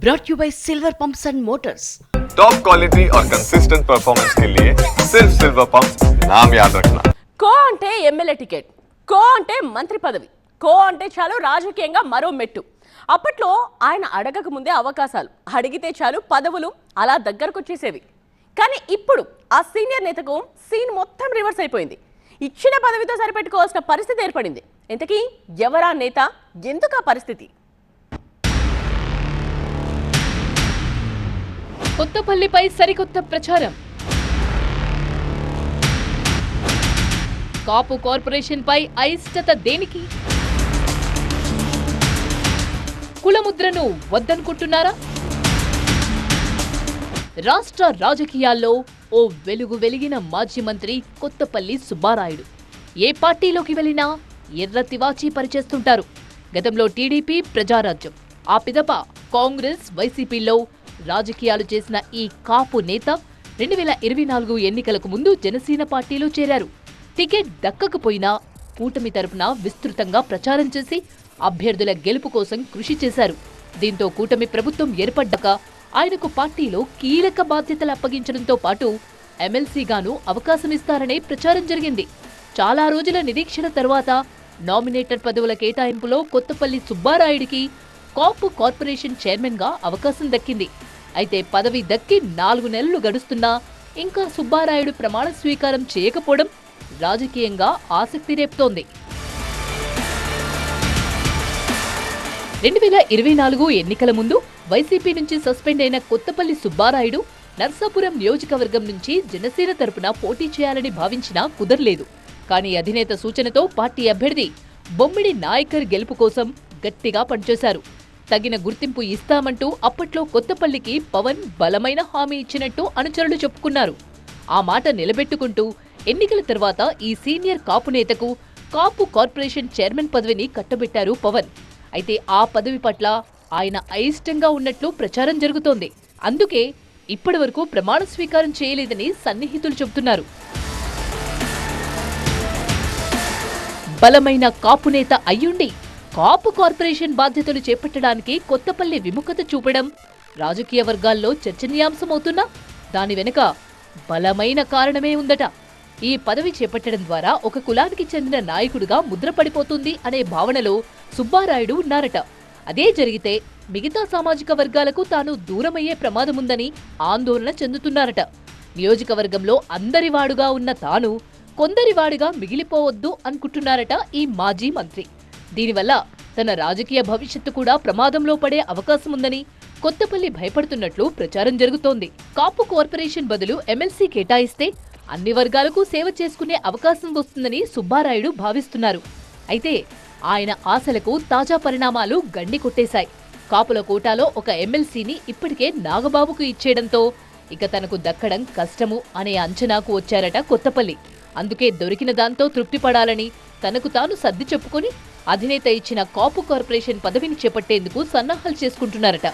brought you by Silver Pumps and Motors. Top quality और consistent performance के लिए सिर्फ सिल्वर पंप नाम याद रखना కో అంటే ఎమ్మెల్యే టికెట్ కో అంటే మంత్రి పదవి కో అంటే చాలు రాజకీయంగా మరో మెట్టు అప్పట్లో ఆయన అడగక ముందే అవకాశాలు అడిగితే చాలు పదవులు అలా దగ్గరకు వచ్చేసేవి కానీ ఇప్పుడు ఆ సీనియర్ నేతకు సీన్ మొత్తం రివర్స్ అయిపోయింది ఇచ్చిన పదవితో సరిపెట్టుకోవాల్సిన పరిస్థితి ఏర్పడింది ఇంతకీ ఎవరా నేత ఎందుకు ఆ పరిస్థితి కొత్తపల్లిపై సరికొత్త ప్రచారం. కాపు కార్పొరేషన్ పై అయిష్టత దేనికి? కులముద్రను వద్దనుకుంటున్నారా? రాష్ట్ర రాజకీయాల్లో ఓ వెలుగు వెలిగిన మాజీ మంత్రి కొత్తపల్లి సుబ్బారాయుడు. ఏ పార్టీలోకి వెళ్ళినా ఎర్ర తివాచీ పరిచేస్తుంటారు గతంలో టీడీపీ ప్రజారాజ్యం. ఆ పిదప కాంగ్రెస్ వైసీపీలో రాజకీయాలు చేసిన ఈ కాపు నేత రెండు వేల ఇరవై నాలుగు ఎన్నికలకు ముందు జనసేన పార్టీలో చేరారు. టికెట్ దక్కకపోయినా కూటమి తరపున విస్తృతంగా ప్రచారం చేసి అభ్యర్థుల గెలుపు కోసం కృషి చేశారు. దీంతో కూటమి ప్రభుత్వం ఏర్పడ్డాక ఆయనకు పార్టీలో కీలక బాధ్యతలు అప్పగించడంతో పాటు ఎమ్మెల్సీగాను అవకాశం ఇస్తారనే ప్రచారం జరిగింది. చాలా రోజుల నిరీక్షణ తర్వాత నామినేటర్ పదవుల కేటాయింపులో కొత్తపల్లి సుబ్బారాయుడికి కాపు కార్పొరేషన్ చైర్మన్గా అవకాశం దక్కింది. అయితే పదవి దక్కి నాలుగు నెలలు గడుస్తున్నా ఇంకా సుబ్బారాయుడు ప్రమాణ స్వీకారం చేయకపోవడం రాజకీయంగా ఆసక్తి రేపుతోంది. రెండు వేల ఇరవై నాలుగు ఎన్నికల ముందు వైసీపీ నుంచి సస్పెండ్ అయిన కొత్తపల్లి సుబ్బారాయుడు నర్సాపురం నియోజకవర్గం నుంచి జనసేన తరపున పోటీ చేయాలని భావించినా కుదరలేదు. కానీ అధినేత సూచనతో పార్టీ అభ్యర్థి బొమ్మిడి నాయకర్ గెలుపు కోసం గట్టిగా పనిచేశారు. తగిన గుర్తింపు ఇస్తామంటూ అప్పట్లో కొత్తపల్లికి పవన్ బలమైన హామీ ఇచ్చినట్టు అనుచరులు చెప్పుకున్నారు. ఆ మాట నిలబెట్టుకుంటూ ఎన్నికల తర్వాత ఈ సీనియర్ కాపు నేతకు కాపు కార్పొరేషన్ చైర్మన్ పదవిని కట్టబెట్టారు పవన్. అయితే ఆ పదవి పట్ల ఆయన అయిష్టంగా ఉన్నట్లు ప్రచారం జరుగుతోంది. అందుకే ఇప్పటివరకు ప్రమాణ స్వీకారం చేయలేదని సన్నిహితులు చెబుతున్నారు. బలమైన కాపు నేత అయ్యుండి కాపు కార్పొరేషన్ బాధ్యతలు చేపట్టడానికి కొత్తపల్లి విముఖత చూపడం రాజకీయ వర్గాల్లో చర్చనీయాంశమవుతున్నా దాని వెనుక బలమైన కారణమే ఉందట. ఈ పదవి చేపట్టడం ద్వారా ఒక కులానికి చెందిన నాయకుడిగా ముద్రపడిపోతుంది అనే భావనలో సుబ్బారాయుడు ఉన్నారట. అదే జరిగితే మిగతా సామాజిక వర్గాలకు తాను దూరమయ్యే ప్రమాదముందని ఆందోళన చెందుతున్నారట. నియోజకవర్గంలో అందరివాడుగా ఉన్న తాను కొందరివాడుగా మిగిలిపోవద్దు అనుకుంటున్నారట ఈ మాజీ మంత్రి. దీనివల్ల తన రాజకీయ భవిష్యత్తు కూడా ప్రమాదంలో పడే అవకాశం ఉందని కొత్తపల్లి భయపడుతున్నట్లు ప్రచారం జరుగుతోంది. కాపు కార్పొరేషన్ బదులు ఎమ్మెల్సీ కేటాయిస్తే అన్ని వర్గాలకు సేవ చేసుకునే అవకాశం వస్తుందని సుబ్బారాయుడు భావిస్తున్నారు. అయితే ఆయన ఆశలకు తాజా పరిణామాలు గండి కొట్టేశాయి. కాపుల కోటాలో ఒక ఎమ్మెల్సీని ఇప్పటికే నాగబాబుకు ఇచ్చేయడంతో ఇక తనకు దక్కడం కష్టము అనే అంచనాకు వచ్చారట కొత్తపల్లి. అందుకే దొరికిన దాంతో తృప్తిపడాలని తనకు తాను సర్ది చెప్పుకొని అధినేత ఇచ్చిన కాపు కార్పొరేషన్ పదవిని చేపట్టేందుకు సన్నాహాలు చేసుకుంటున్నారట.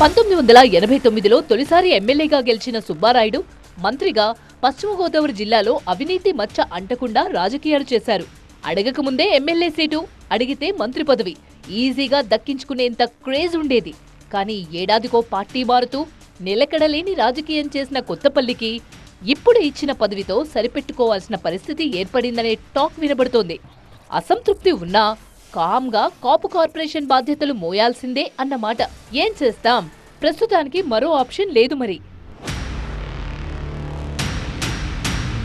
పంతొమ్మిది వందల ఎనభై తొమ్మిదిలో తొలిసారి ఎమ్మెల్యేగా గెలిచిన సుబ్బారాయుడు మంత్రిగా పశ్చిమ గోదావరి జిల్లాలో అవినీతి మచ్చ అంటకుండా రాజకీయాలు చేశారు. అడగకముందే ఎమ్మెల్యే సీటు అడిగితే మంత్రి పదవి. ఈజీగా దక్కించుకునేంత క్రేజ్ ఉండేది. కానీ ఏడాదికో పార్టీ మారుతూ నిలకడలేని రాజకీయం చేసిన కొత్తపల్లికి ఇప్పుడు ఇచ్చిన పదవితో సరిపెట్టుకోవాల్సిన పరిస్థితి ఏర్పడిందనే టాక్ వినబడుతోంది. అసంతృప్తి ఉన్నా కామ్గా కాపు కార్పొరేషన్ బాధ్యతలు మోయాల్సిందే అన్నమాట. ఏం చేస్తాం? ప్రస్తుతానికి మరో ఆప్షన్ లేదు మరి.